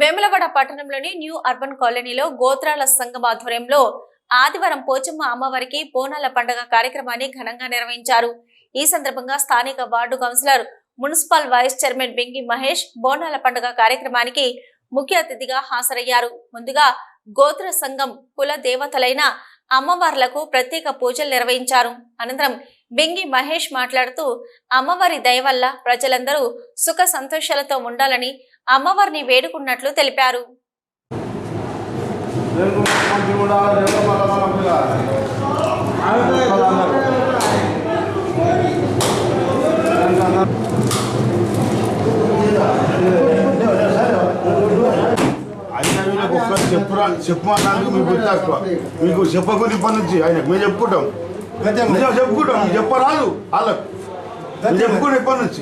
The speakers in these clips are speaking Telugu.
వేములగడ పట్టణంలోని న్యూ అర్బన్ కాలనీలో గోత్రాల సంఘం ఆధ్వర్యంలో ఆదివారం పోచమ్మ అమ్మవారికి బోనాల పండుగ కార్యక్రమాన్ని ఘనంగా నిర్వహించారు. ఈ సందర్భంగా స్థానిక ward councillor municipal vice chairman Bengi Mahesh బోనాల పండుగ కార్యక్రమానికి ముఖ్య అతిథిగా హాజరయ్యారు. ముందుగా గోత్ర సంఘం కుల దేవతలైన అమ్మవార్లకు ప్రత్యేక పూజలు నిర్వహించారు. అనంతరం బెంగి మహేష్ మాట్లాడుతూ అమ్మవారి దయ వల్ల ప్రజలందరూ సుఖ సంతోషాలతో ఉండాలని అమ్మవారిని వేడుకున్నట్లు తెలిపారు. అయినా వీళ్ళకి ఒక్కరు చెప్పురా మీకు గుర్తు మీకు చెప్పకూడదు ఇప్పటి నుంచి ఆయనకు మేము చెప్పుకుంటాం చెప్పుకుంటాం చెప్పరాదు వాళ్ళకు మేము చెప్పుకుంటాం ఇప్పటి నుంచి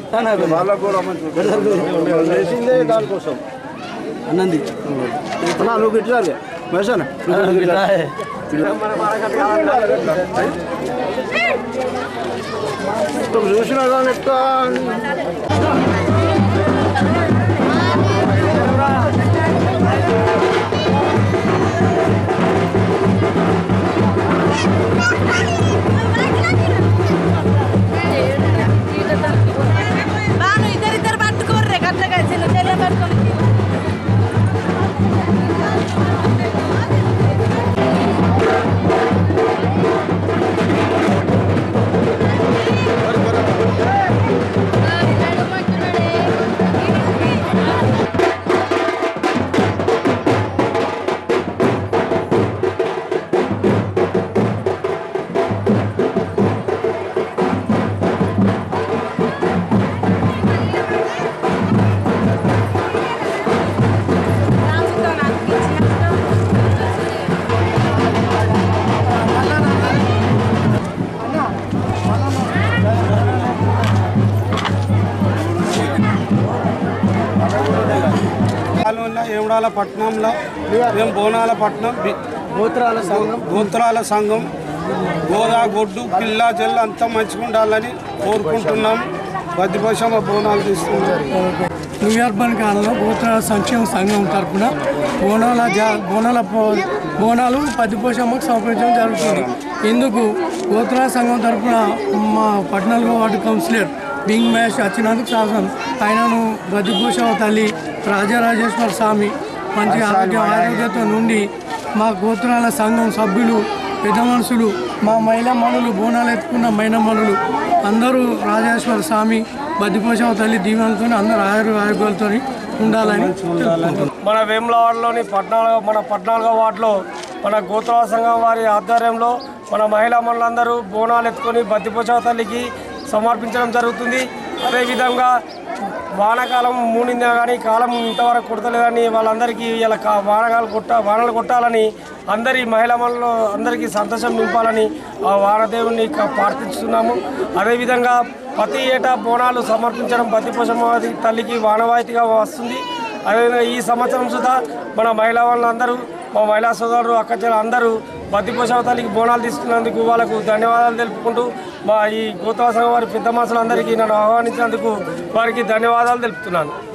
చేసిందే దానికోసం అన్నంది అన్నా నువ్వు ఇట్లాగే మహేశానా చూసిన దాని ఎట్లా బాను పాలన ఏమడాల పట్టణంలో మేము బోనాల బి- గోత్రాల సంఘం. గోత్రాల సంఘం గోదా గొడ్డు పిల్ల జల్లు అంతా మంచిగా ఉండాలని కోరుకుంటున్నాం బద్దిపోషమ్మ బోనాలు తీస్తున్నాం న్యూ అర్బన్ కాలంలో గోత్రాల సంక్షేమ సంఘం తరఫున బోనాల జా బోనాల బోనాలు పద్దిపోషమ్మకు సమర్పించడం జరుగుతుంది. ఇందుకు గోత్రాల సంఘం తరఫున మా పద్నాలుగో వార్డు కౌన్సిలర్ బింగ్ మహేష్ వచ్చినందుకు శాసనం ఆయనను గద్దిపోషమ్మ తల్లి రాజరాజేశ్వర స్వామి మంచి ఆరోగ్య ఆరోగ్యంతో నుండి మా గోత్రాల సంఘం సభ్యులు పెద్ద మనుషులు మా మహిళా మనులు బోనాలు ఎత్తుకున్న మైన మనులు అందరూ రాజేశ్వర స్వామి బద్దిపోషమ్మ తల్లి దీవెనలతో అందరూ ఆయుర్ ఆరోగ్యాలతో ఉండాలని. మన వేములవాడలోని పద్నాలుగో మన పద్నాలుగో వార్డులో మన గోత్రాల సంఘం వారి ఆధ్వర్యంలో మన మహిళా మనులందరూ బోనాలు ఎత్తుకొని బద్దిపోషమ్మ తల్లికి సమర్పించడం జరుగుతుంది. అదేవిధంగా వానాకాలం మూడిందా కానీ కాలం ఇంతవరకు కొడతలేదని వాళ్ళందరికీ ఇలా కా- వానకాలం కొట్ట వానలు కొట్టాలని అందరి మహిళ అందరికీ సంతోషం నింపాలని ఆ వానదేవుని ప్రార్థిస్తున్నాము. అదేవిధంగా ప్రతి ఏటా బోనాలు సమర్పించడం బతిపోషమ్మ తల్లికి వానవాయితీగా వస్తుంది. అదేవిధంగా ఈ సంవత్సరం సుధా మన మహిళా వాళ్ళందరూ మా మహిళా సోదరులు అక్కచెల్ల అందరూ బద్దిపోషవ తల్లికి బోనాలు తీసుకున్నందుకు వాళ్ళకు ధన్యవాదాలు తెలుపుకుంటూ మా ఈ గోత్ర సంఘం వారి పెద్ద అందరికీ నన్ను ఆహ్వానించినందుకు వారికి ధన్యవాదాలు తెలుపుతున్నాను.